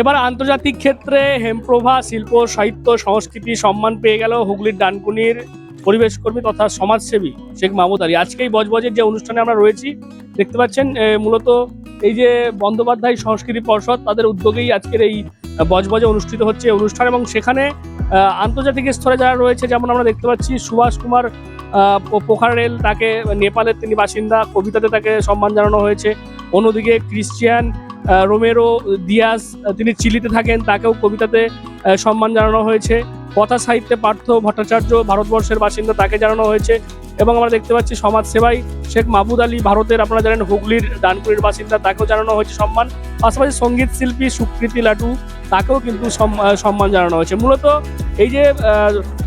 এবার আন্তর্জাতিক ক্ষেত্রে হেমপ্রভা, শিল্প, সাহিত্য, সংস্কৃতি সম্মান পেয়ে গেল হুগলির ডানকুনির পরিবেশ কর্মী তথা সমাজসেবী শেখ মাহমুদ আলী। আজকে এই বজবজের যে অনুষ্ঠানে আমরা রয়েছি, দেখতে পাচ্ছেন মূলত এই যে বন্দ্যোপাধ্যায় সংস্কৃতি পর্ষদ, তাদের উদ্যোগেই আজকের এই বজবজে অনুষ্ঠিত হচ্ছে অনুষ্ঠান এবং সেখানে আন্তর্জাতিক স্তরে যারা রয়েছে, যেমন আমরা দেখতে পাচ্ছি, সুভাষ কুমার পোখারেল তাকে, নেপালের তিনি বাসিন্দা, কবিতাতে তাকে সম্মান জানানো হয়েছে। অন্যদিকে ক্রিশ্চিয়ান রোমেরো দিয়াস তিনি চিলিতে থাকেন, তাকেও কবিতাতে সম্মান জানানো হয়েছে। কথা সাহিত্যে পার্থ ভট্টাচার্য ভারতবর্ষের বাসিন্দা তাকে জানানো হয়েছে। এবং আমরা দেখতে পাচ্ছি সমাজ সেবাই শেখ মাহবুদ আলী ভারতের, আপনারা জানেন হুগলির ডানপুরের বাসিন্দা, তাকেও জানানো হয়েছে সম্মান। পাশাপাশি সংগীত শিল্পী সুকৃতি লাটু তাকেও কিন্তু সম্মান জানানো হয়েছে। মূলত এই যে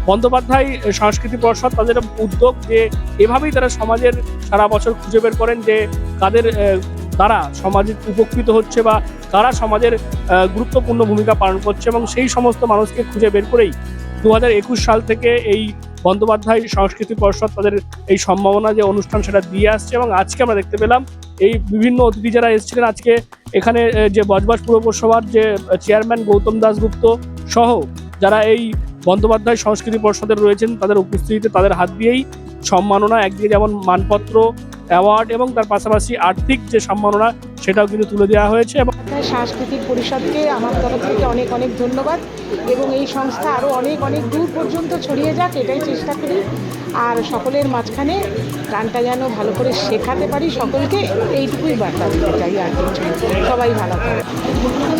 বন্দ্যোপাধ্যায় সংস্কৃতি পর্ষদ, তাদের উদ্যোগ যে এভাবেই তারা সমাজের সারা বছর খুঁজে বের করেন যে কাদের আহ, দ্বারা সমাজে উপকৃত হচ্ছে বা তারা সমাজের গুরুত্বপূর্ণ ভূমিকা পালন করছে এবং সেই সমস্ত মানুষকে খুঁজে বের করেই দু হাজার একুশ সাল থেকে এই বন্দ্যোপাধ্যায় সংস্কৃতি পর্ষদ তাদের এই সম্ভাবনা যে অনুষ্ঠান সেটা দিয়ে আসছে এবং আজকে আমরা দেখতে পেলাম এই বিভিন্ন অতিথি যারা এসেছিলেন আজকে এখানে যে বজবাজ পুর পৌরসভার যে চেয়ারম্যান গৌতম দাসগুপ্ত সহ যারা এই বন্দ্যোপাধ্যায় সংস্কৃতি পর্ষদের রয়েছেন তাদের উপস্থিতিতে তাদের হাত দিয়েই সম্মাননা একদিকে যেমন মানপত্র অ্যাওয়ার্ড এবং তার পাশাপাশি আর্থিক যে সম্মাননা সেটাও কিন্তু তুলে দেওয়া হয়েছে এবং তাই সাংস্কৃতিক পরিষদকে আমার তরফ থেকে অনেক অনেক ধন্যবাদ এবং এই সংস্থা আরও অনেক অনেক দূর পর্যন্ত ছড়িয়ে যাক এটাই চেষ্টা করি। আর সকলের মাঝখানে গানটা যেন ভালো করে শেখাতে পারি সকলকে এইটুকুই বার্তা দিতে চাই আর সবাই ভালো করে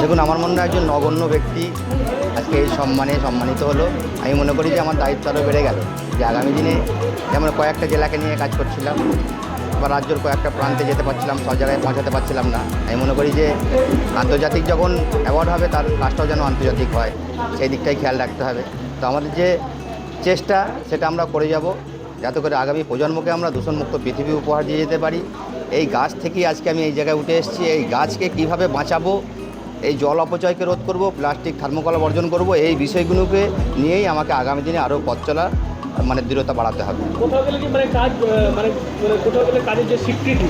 দেখুন আমার মনে হয় একজন নগণ্য ব্যক্তি আজকে এই সম্মানে সম্মানিত হলো। আমি মনে করি যে আমার দায়িত্ব আরও বেড়ে গেল। যে আগামী দিনে যেমন কয়েকটা জেলাকে নিয়ে কাজ করছিলাম বা রাজ্যের কয়েকটা প্রান্তে যেতে পারছিলাম, সব জায়গায় পৌঁছাতে পারছিলাম না। আমি মনে করি যে আন্তর্জাতিক যখন অ্যাওয়ার্ড হবে, তার কাজটাও যেন আন্তর্জাতিক হয়। সেই দিকটাই খেয়াল রাখতে হবে। তো আমাদের যে চেষ্টা, সেটা আমরা করে যাব। যাতে করে আগামী প্রজন্মকে আমরা দূষণমুক্ত পৃথিবী উপহার দিয়ে যেতে পারি। এই গাছ থেকেই আজকে আমি এই জায়গায় উঠে এসেছি। এই গাছকে কীভাবে বাঁচাবো, এই জল অপচয়কে রোধ করব, প্লাস্টিক থার্মোকল বর্জন করব, এই বিষয়গুলোকে নিয়েই আমাকে আগামী দিনে আরও পথ চলা মানে দৃঢ়তা বাড়াতে হবে। কোথাও গেলে কি মানে কাজ মানে মানে কোথাও গেলে কাজের যে স্বীকৃতি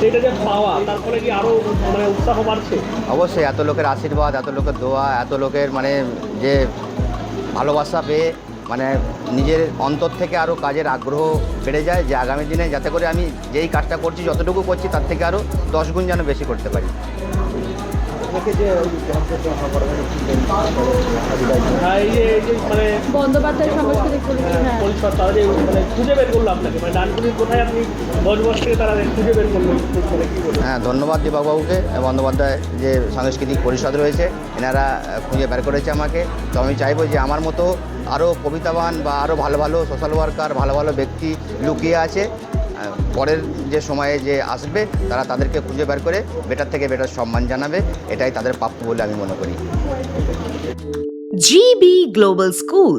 সেটা যে পাওয়া তার ফলে কি আরও মানে উৎসাহ বাড়ছে? অবশ্যই এত লোকের আশীর্বাদ এত লোকের দোয়া এত লোকের মানে যে ভালোবাসা পেয়ে মানে নিজের অন্তর থেকে আরও কাজের আগ্রহ বেড়ে যায় যে আগামী দিনে যাতে করে আমি যেই কাজটা করছি যতটুকু করছি তার থেকে আরও দশ গুণ যেন বেশি করতে পারি। বন্দ্যোপাধ্যায় সাংস্কৃতিক পরিষদ হ্যাঁ। পরিষদ তারা যে মানে খুঁজে বের করল আপনাকে মানে ডানকুনির কোথায় আপনি দশ বছর থেকে তারা খুঁজে বের করল মানে কি বলব? হ্যাঁ ধন্যবাদ দীপকবাবুকে বন্দ্যোপাধ্যায় যে সাংস্কৃতিক পরিষদ রয়েছে এনারা খুঁজে বের করেছে আমাকে। তো আমি চাইব যে আমার মতো আরও কবিতাবান বা আরও ভালো ভালো সোশ্যাল ওয়ার্কার ভালো ভালো ব্যক্তি লুকিয়ে আছে। পরের যে সময়ে যে আসবে তারা তাদেরকে খুঁজে বের করে বেটার থেকে বেটার সম্মান জানাবে এটাই তাদের প্রাপ্য বলে আমি মনে করি। GB Global School,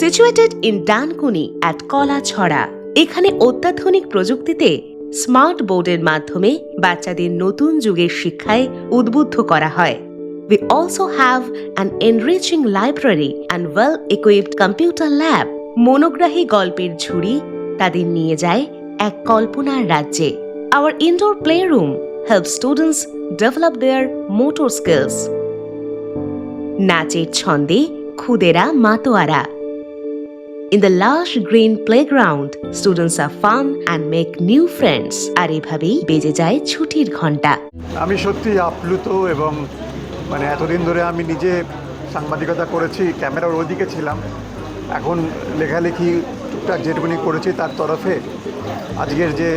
situated in Dankuni at Kalachhara এখানে অত্যাধুনিক প্রযুক্তিতে স্মার্ট বোর্ডের মাধ্যমে বাচ্চাদের নতুন যুগের শিক্ষায় উদ্বুদ্ধ করা হয়। We also have an enriching library and well-equipped computer lab. মনোগ্রাহী গল্পের ঝুড়ি তাদের নিয়ে যায় এক কল্পনার রাজ্যে। Our indoor play room help students develop their motor skills নাচের ছন্দে খুদেরা মাতোয়ারা। In the last green playground students are fun and make new friends আর এভাবেই বেজে যায় ছুটির ঘণ্টা আমি সত্যি আপ্লুত এবং মানে এতদিন ধরে আমি নিজে সাংবাদিকতা করেছি, ক্যামেরার ওদিকে ছিলাম। এখন লেখালেখি টুকটাক যেটুকুনি করেছি তার তরফে। আজকের যে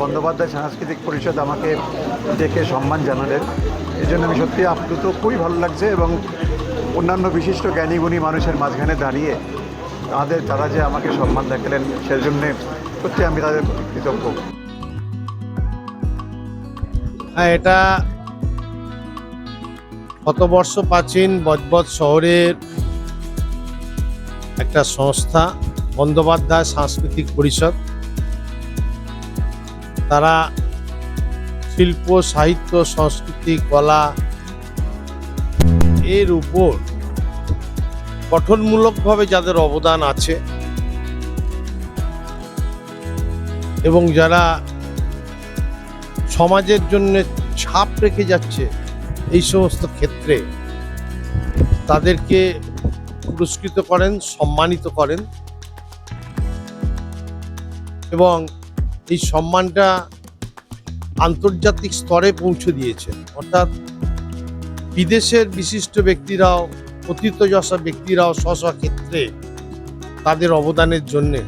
বন্দ্যোপাধ্যায় সাংস্কৃতিক পরিষদ আমাকে ডেকে সম্মান জানালেন। এই জন্য আমি সত্যি আপ্লুত। খুবই ভালো লাগছে এবং অন্যান্য বিশিষ্ট জ্ঞানীগুণী মানুষের মাঝখানে দাঁড়িয়ে তাদের, তারা যে আমাকে সম্মান দেখালেন, সেজন্যে সত্যি আমি তাদের কৃতজ্ঞ। হ্যাঁ এটা শতবর্ষ প্রাচীন বজবজ শহরের একটা সংস্থা। বন্দ্যোপাধ্যায় সাংস্কৃতিক পরিষদ। তারা শিল্প, সাহিত্য, সংস্কৃতি, কলা এর উপর গঠনমূলকভাবে যাদের অবদান আছে এবং যারা সমাজের জন্য ছাপ রেখে যাচ্ছে এই সমস্ত ক্ষেত্রে তাদেরকে পুরস্কৃত করেন, সম্মানিত করেন। এবং এই সম্মানটা আন্তর্জাতিক স্তরে পৌঁছে দিয়েছেন অর্থাৎ বিদেশের বিশিষ্ট ব্যক্তিরাও অতীতযশা ব্যক্তিরাও স্ব ক্ষেত্রে তাদের অবদানের জন্যে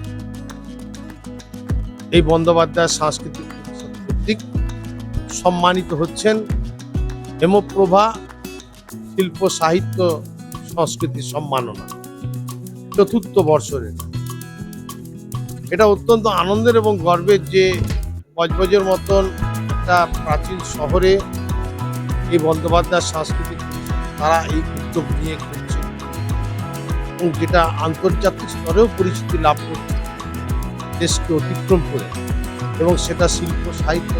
এই বন্দ্যোপাধ্যায় সাংস্কৃতিক কর্তৃক সম্মানিত হচ্ছেন হেমপ্রভা শিল্প সাহিত্য সংস্কৃতি সম্মাননা। চতুর্থ বর্ষরের এটা অত্যন্ত আনন্দের এবং গর্বের যে বজবজের মতন একটা প্রাচীন শহরে এই বন্দ্যোপাধ্যায় সাংস্কৃতিক তারা এই উদ্যোগ নিয়ে করছে এবং যেটা আন্তর্জাতিক স্তরেও পরিচিতি লাভ করছে, দেশকে অতিক্রম করে এবং সেটা শিল্প, সাহিত্য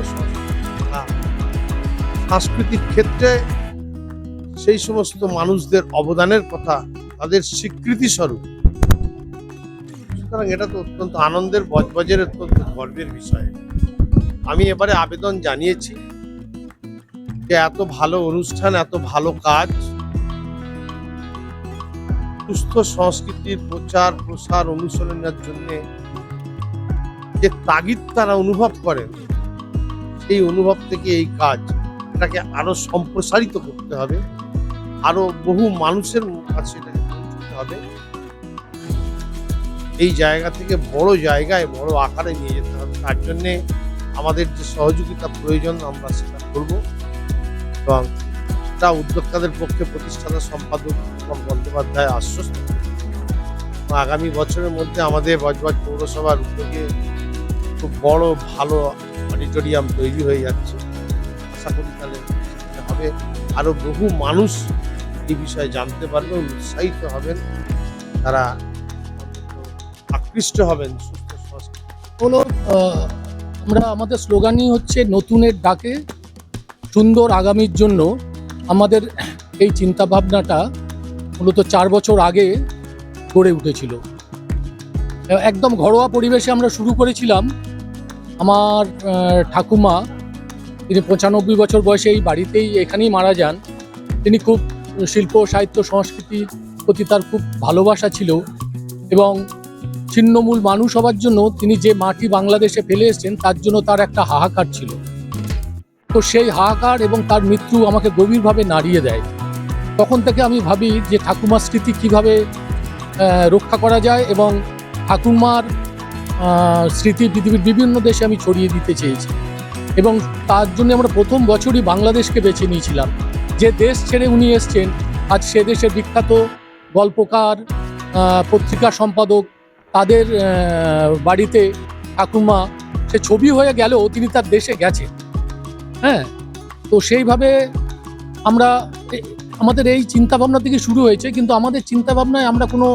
সাংস্কৃতিক ক্ষেত্রে সেই সমস্ত মানুষদের অবদানের কথা তাদের স্বীকৃতি স্বরূপ সুতরাং এটা তো অত্যন্ত আনন্দের বজবজের অত্যন্ত গর্বের বিষয়। আমি এবারে আবেদন জানিয়েছি যে এত ভালো অনুষ্ঠান, এত ভালো কাজ, সুস্থ সংস্কৃতির প্রচার, প্রসার অনুশীলনের জন্য যে তাগিদ তারা অনুভব করেন, সেই অনুভব থেকে এই কাজ এটাকে আরও সম্প্রসারিত করতে হবে। আরও বহু মানুষের কাছে এটাকে পৌঁছতে হবে। এই জায়গা থেকে বড় জায়গায়, বড় আকারে নিয়ে যেতে হবে। তার জন্যে আমাদের যে সহযোগিতা প্রয়োজন, আমরা সেটা করব এবং তা উদ্যোক্তাদের পক্ষে প্রতিষ্ঠাতা সম্পাদক বন্দ্যোপাধ্যায় আশ্বস্ত। আগামী বছরের মধ্যে আমাদের বজবাজ পৌরসভার উদ্যোগে খুব বড়, ভালো অডিটোরিয়াম তৈরি হয়ে যাচ্ছে। আশা করি তাহলে সেটা হবে। আরও বহু মানুষ এই বিষয়ে জানতে পারবে উৎসাহিত হবেন। তারা আকৃষ্ট হবেন, সুস্থ হলো আমরা, আমাদের স্লোগানই হচ্ছে নতুনের ডাকে সুন্দর আগামীর জন্য। আমাদের এই চিন্তা ভাবনাটা মূলত চার বছর আগে গড়ে উঠেছিল। একদম ঘরোয়া পরিবেশে আমরা শুরু করেছিলাম। আমার ঠাকুমা, তিনি পঁচানব্বই বছর বয়সে এই বাড়িতেই এখানেই মারা যান। তিনি খুব শিল্প, সাহিত্য, সংস্কৃতির প্রতি তার খুব ভালোবাসা ছিল এবং ছিন্নমূল মানুষ হওয়ার জন্য তিনি যে মাটি বাংলাদেশে ফেলে এসেছেন, তার জন্য তার একটা হাহাকার ছিল। তো সেই হাহাকার এবং তার মৃত্যু আমাকে গভীরভাবে নাড়িয়ে দেয়। তখন থেকে আমি ভাবি যে ঠাকুমার স্মৃতি কীভাবে রক্ষা করা যায় এবং ঠাকুমার স্মৃতি পৃথিবীর বিভিন্ন দেশে আমি ছড়িয়ে দিতে চেয়েছি। এবং তার জন্য আমরা প্রথম বছরই বাংলাদেশকে বেছে নিয়েছিলাম। যে দেশ ছেড়ে উনি এসছেন, আজ সে দেশের বিখ্যাত গল্পকার পত্রিকা সম্পাদক তাদের বাড়িতে ঠাকুমা সে ছবি হয়ে গেলেও তিনি তার দেশে গেছে হ্যাঁ? তো সেইভাবে আমরা আমাদের এই চিন্তাভাবনা থেকে শুরু হয়েছে, কিন্তু আমাদের চিন্তাভাবনায় আমরা কোনো,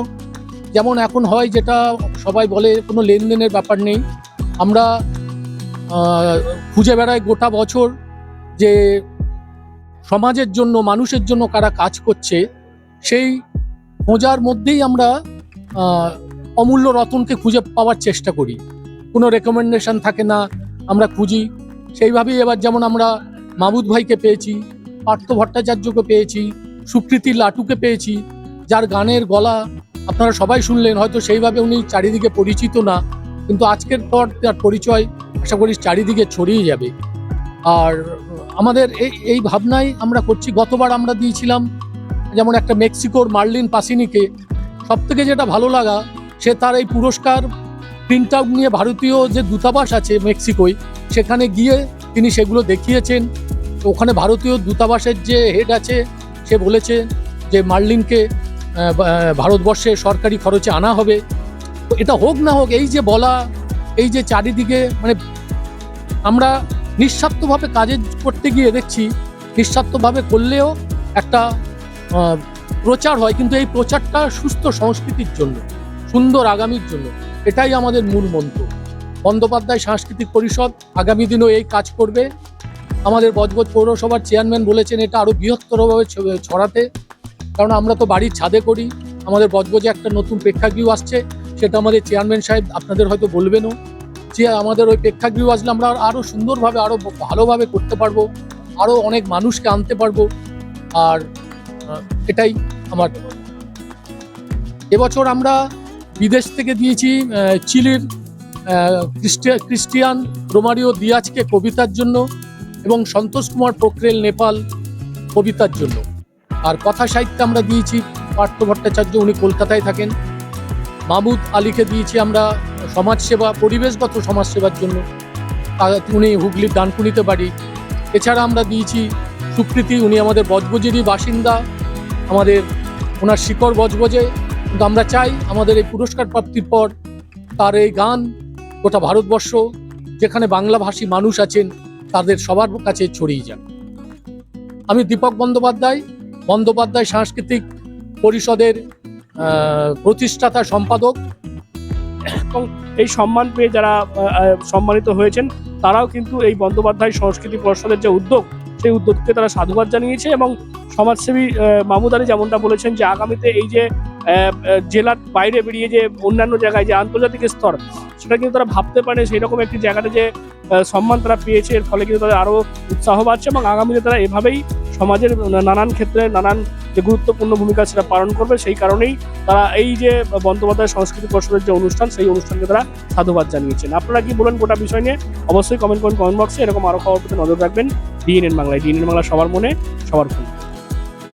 যেমন এখন হয় যেটা সবাই বলে, কোনো লেনদেনের ব্যাপার নেই। আমরা খুঁজে বেড়াই গোটা বছর যে সমাজের জন্য, মানুষের জন্য কারা কাজ করছে, সেই খোঁজার মধ্যেই আমরা অমূল্য রতনকে খুঁজে পাওয়ার চেষ্টা করি। কোনো রেকমেন্ডেশন থাকে না, আমরা খুঁজি। সেইভাবেই এবার যেমন আমরা মামুদ ভাইকে পেয়েছি, পার্থ ভট্টাচার্যকে পেয়েছি, সুকৃতি লাটুকে পেয়েছি, যার গানের গলা আপনারা সবাই শুনলেন, হয়তো সেইভাবে উনি চারিদিকে পরিচিত না, কিন্তু আজকের পর তার পরিচয় আশা করি চারিদিকে ছড়িয়ে যাবে। আর আমাদের এই এই ভাবনাই আমরা করছি। গতবার আমরা দিয়েছিলাম যেমন একটা মেক্সিকোর মার্লিন পাসিনিকে। সব থেকে যেটা ভালো লাগা সে তার এই পুরস্কার প্রিন্ট আউট নিয়ে ভারতীয় যে দূতাবাস আছে মেক্সিকোয়, সেখানে গিয়ে তিনি সেগুলো দেখিয়েছেন। ওখানে ভারতীয় দূতাবাসের যে হেড আছে, সে বলেছে যে মার্লিনকে ভারতবর্ষে সরকারি খরচে আনা হবে। তো এটা হোক না হোক, এই যে বলা, এই যে চারিদিকে মানে আমরা নিঃস্বার্থভাবে কাজে করতে গিয়ে দেখছি, নিঃস্বার্থভাবে করলেও একটা প্রচার হয়, কিন্তু এই প্রচারটা সুস্থ সংস্কৃতির জন্য। সুন্দর আগামীর জন্য। এটাই আমাদের মূল মন্ত্র। বন্দ্যোপাধ্যায় সাংস্কৃতিক পরিষদ আগামী দিনেও এই কাজ করবে। আমাদের বজবজ পৌরসভার চেয়ারম্যান বলেছেন এটা আরও বৃহত্তরভাবে ছড়াতে। কারণ আমরা তো বাড়ির ছাদে করি। আমাদের বজবজে একটা নতুন প্রেক্ষাগৃহ আসছে। সেটা আমাদের চেয়ারম্যান সাহেব আপনাদের হয়তো বলবেনও। যে আমাদের ওই প্রেক্ষাগৃহ আসলে আমরা আরও সুন্দরভাবে আরও ভালোভাবে করতে পারব। আরও অনেক মানুষকে আনতে পারব। আর এটাই আমার এবছর আমরা বিদেশ থেকে দিয়েছি চিলির ক্রিস্টিয়ান রোমারিও দিয়াজকে কবিতার জন্য এবং সন্তোষ কুমার পোখরেল নেপাল কবিতার জন্য। আর কথা সাহিত্যে আমরা দিয়েছি পার্থ ভট্টাচার্য, উনি কলকাতায় থাকেন। মাহমুদ আলীকে দিয়েছি আমরা সমাজসেবা, পরিবেশগত সমাজসেবার জন্য। উনি হুগলির ডানকুনিতে বাড়ি। এছাড়া আমরা দিয়েছি সুকৃতি, উনি আমাদের বজবজেরই বাসিন্দা। আমাদের ওনার শিকড় বজবজে। কিন্তু আমরা চাই আমাদের এই পুরস্কার প্রাপ্তির পর তার এই গান গোটা ভারতবর্ষ যেখানে বাংলাভাষী মানুষ আছেন তাদের সবার কাছে ছড়িয়ে যান আমি দীপক বন্দ্যোপাধ্যায় বন্দ্যোপাধ্যায় সাংস্কৃতিক পরিষদের প্রতিষ্ঠাতা সম্পাদক। এবং এই সম্মান পেয়ে যারা সম্মানিত হয়েছেন তারাও কিন্তু এই বন্দ্যোপাধ্যায় সংস্কৃতি পরিষদের যে উদ্যোগ সেই উদ্যোগকে তারা সাধুবাদ জানিয়েছে এবং সমাজসেবী আহ, মাহমুদ আলী যেমনটা বলেছেন যে আগামীতে এই যে জেলার বাইরে বেরিয়ে যে অন্যান্য জায়গায় যে আন্তর্জাতিক স্তর, সেটা কিন্তু তারা ভাবতে পারে সেই রকম একটি জায়গাতে যে সম্মান তারা পেয়েছে। এর ফলে কিন্তু তাদের আরও উৎসাহ বাড়ছে এবং আগামীতে তারা এভাবেই সমাজের নানান ক্ষেত্রে নানান যে গুরুত্বপূর্ণ ভূমিকা সেটা পালন করবে, সেই কারণেই তারা এই যে বন্দ্যোপাধ্যায় সংস্কৃতি পর্ষদের যে অনুষ্ঠান, সেই অনুষ্ঠানকে তারা সাধুবাদ জানিয়েছেন। আপনারা কি বলেন গোটা বিষয় নিয়ে? অবশ্যই কমেন্ট করুন কমেন্ট বক্সে। এরকম আরও খবর পেতে নজর রাখবেন। ডিএনএন বাংলায়। ডিএনএন বাংলা সবার মনে, সবার ফোন।